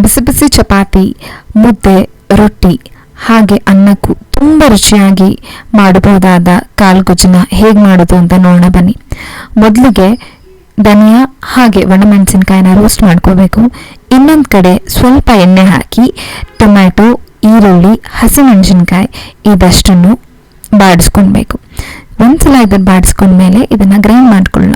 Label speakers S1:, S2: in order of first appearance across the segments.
S1: ಬಿಸಿ ಬಿಸಿ ಚಪಾತಿ, ಮುದ್ದೆ, ರೊಟ್ಟಿ, ಹಾಗೆ ಅನ್ನಕ್ಕೂ ತುಂಬ ರುಚಿಯಾಗಿ ಮಾಡಬಹುದಾದ ಕಾಲ್ಗುಜ್ಜನ ಹೇಗೆ ಮಾಡೋದು ಅಂತ ನೋಡೋಣ ಬನ್ನಿ. ಮೊದಲಿಗೆ ಧನಿಯಾ ಹಾಗೆ ಒಣಮೆಣಸಿನ್ಕಾಯಿನ ರೋಸ್ಟ್ ಮಾಡ್ಕೋಬೇಕು. ಇನ್ನೊಂದು ಕಡೆ ಸ್ವಲ್ಪ ಎಣ್ಣೆ ಹಾಕಿ, ಟೊಮ್ಯಾಟೊ, ಈರುಳ್ಳಿ, ಹಸಿಮೆಣಸಿನ್ಕಾಯಿ ಇದಷ್ಟನ್ನು ಬಾಡಿಸ್ಕೊಳ್ಬೇಕು ಒಂದ್ಸಲ ಇದನ್ನು ಬಾಡಿಸ್ಕೊಂಡ್ಮೇಲೆ ಇದನ್ನು ಗ್ರೈಂಡ್ ಮಾಡ್ಕೊಳ್ಳೋಣ.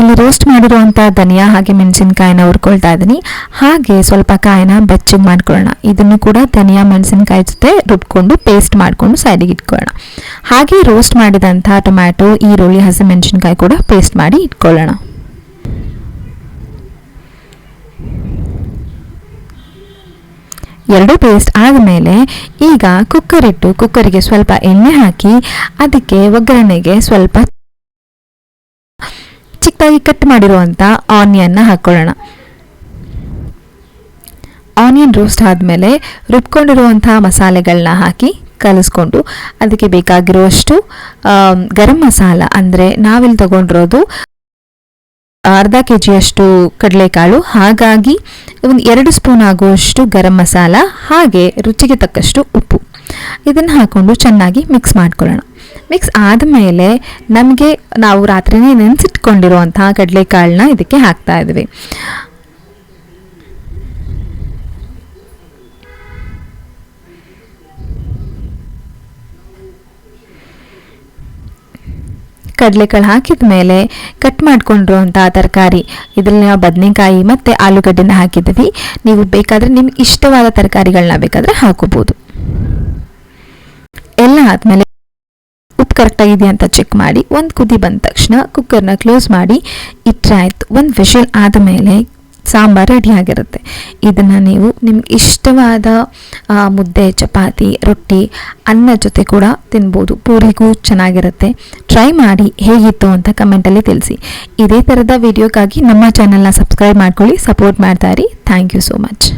S1: ಇಲ್ಲಿ ರೋಸ್ಟ್ ಮಾಡಿರುವಂಥ ಧನಿಯಾ ಹಾಗೆ ಮೆಣಸಿನ್ಕಾಯಿನ ಹುರ್ಕೊಳ್ತಾ ಇದ್ದೀನಿ. ಹಾಗೆ ಸ್ವಲ್ಪ ಕಾಯಿನ ಬೆಚ್ಚಗೆ ಮಾಡ್ಕೊಳ್ಳೋಣ. ಇದನ್ನು ಕೂಡ ಧನಿಯಾ ಮೆಣಸಿನ್ಕಾಯಿ ಜೊತೆ ರುಬ್ಕೊಂಡು ಪೇಸ್ಟ್ ಮಾಡಿಕೊಂಡು ಸೈಡಿಗೆ ಇಟ್ಕೊಳ್ಳೋಣ. ಹಾಗೆ ರೋಸ್ಟ್ ಮಾಡಿದಂಥ ಟೊಮ್ಯಾಟೊ ಈರುಳ್ಳಿ, ಹಸಿಮೆಣಸಿನ್ಕಾಯಿ ಕೂಡ ಪೇಸ್ಟ್ ಮಾಡಿ ಇಟ್ಕೊಳ್ಳೋಣ. ಎರಡು ಪೇಸ್ಟ್ ಆದಮೇಲೆ ಈಗ ಕುಕ್ಕರ್ ಇಟ್ಟು ಕುಕ್ಕರಿಗೆ ಸ್ವಲ್ಪ ಎಣ್ಣೆ ಹಾಕಿ ಅದಕ್ಕೆ ಒಗ್ಗರಣೆಗೆ ಸ್ವಲ್ಪ ಚಿಕ್ಕದಾಗಿ ಕಟ್ ಮಾಡಿರುವಂಥ ಆನಿಯನ್ನ ಹಾಕ್ಕೊಳ್ಳೋಣ ಆನಿಯನ್ ರೋಸ್ಟ್ ಆದಮೇಲೆ ರುಬ್ಕೊಂಡಿರುವಂಥ ಮಸಾಲೆಗಳನ್ನ ಹಾಕಿ ಕಲಿಸ್ಕೊಂಡು ಅದಕ್ಕೆ ಬೇಕಾಗಿರುವಷ್ಟು ಗರಂ ಮಸಾಲ ಅಂದರೆ ನಾವಿಲ್ಲಿ ತಗೊಂಡಿರೋದು ಅರ್ಧ ಕೆ ಜಿಯಷ್ಟು ಕಡಲೆಕಾಳು. ಹಾಗಾಗಿ ಒಂದು ಎರಡು ಸ್ಪೂನ್ ಆಗುವಷ್ಟು ಗರಂ ಮಸಾಲ, ಹಾಗೆ ರುಚಿಗೆ ತಕ್ಕಷ್ಟು ಉಪ್ಪು. ಇದನ್ನು ಹಾಕ್ಕೊಂಡು ಚೆನ್ನಾಗಿ ಮಿಕ್ಸ್ ಮಾಡ್ಕೊಳ್ಳೋಣ. ಮಿಕ್ಸ್ ಆದಮೇಲೆ ನಮಗೆ ನಾವು ರಾತ್ರಿನೇ ನೆನೆಸಿಟ್ಕೊಂಡಿರುವಂತಹ ಕಡಲೆಕಾಳನ್ನ ಇದಕ್ಕೆ ಹಾಕ್ತಾ ಇದ್ವಿ. ಕಡಲೆಕಾಳು ಹಾಕಿದ ಮೇಲೆ ಕಟ್ ಮಾಡ್ಕೊಂಡಿರುವಂಥ ತರಕಾರಿ, ಇದರಲ್ಲಿ ನಾವು ಬದನೆಕಾಯಿ ಮತ್ತು ಆಲೂಗಡ್ಡೆನ ಹಾಕಿದ್ವಿ. ನೀವು ಬೇಕಾದರೆ ನಿಮ್ಗೆ ಇಷ್ಟವಾದ ತರಕಾರಿಗಳನ್ನ ಬೇಕಾದರೆ ಹಾಕೋಬೋದು. ಎಲ್ಲ ಆದಮೇಲೆ ಉಪ್ಪು ಕರೆಕ್ಟಾಗಿದೆ ಅಂತ ಚೆಕ್ ಮಾಡಿ. ಒಂದು ಕುದಿ ಬಂದ ತಕ್ಷಣ ಕುಕ್ಕರ್ನ ಕ್ಲೋಸ್ ಮಾಡಿ. ಇಟ್ಟರೆ ಆಯಿತು ಒಂದು ವಿಷಲ್ ಆದಮೇಲೆ ಸಾಂಬಾರು ರೆಡಿಯಾಗಿರುತ್ತೆ ಇದನ್ನು ನೀವು ನಿಮ್ಗೆ ಇಷ್ಟವಾದ ಮುದ್ದೆ, ಚಪಾತಿ, ರೊಟ್ಟಿ, ಅನ್ನ ಜೊತೆ ಕೂಡ ತಿನ್ಬೋದು. ಪೂರಿಗೂ ಚೆನ್ನಾಗಿರುತ್ತೆ. ಟ್ರೈ ಮಾಡಿ ಹೇಗಿತ್ತು ಅಂತ ಕಮೆಂಟಲ್ಲಿ ತಿಳಿಸಿ. ಇದೇ ಥರದ ವಿಡಿಯೋಗಾಗಿ ನಮ್ಮ ಚಾನಲ್ನ ಸಬ್ಸ್ಕ್ರೈಬ್ ಮಾಡ್ಕೊಳ್ಳಿ. ಸಪೋರ್ಟ್ ಮಾಡ್ತಾ ಇರಿ. Thank you so much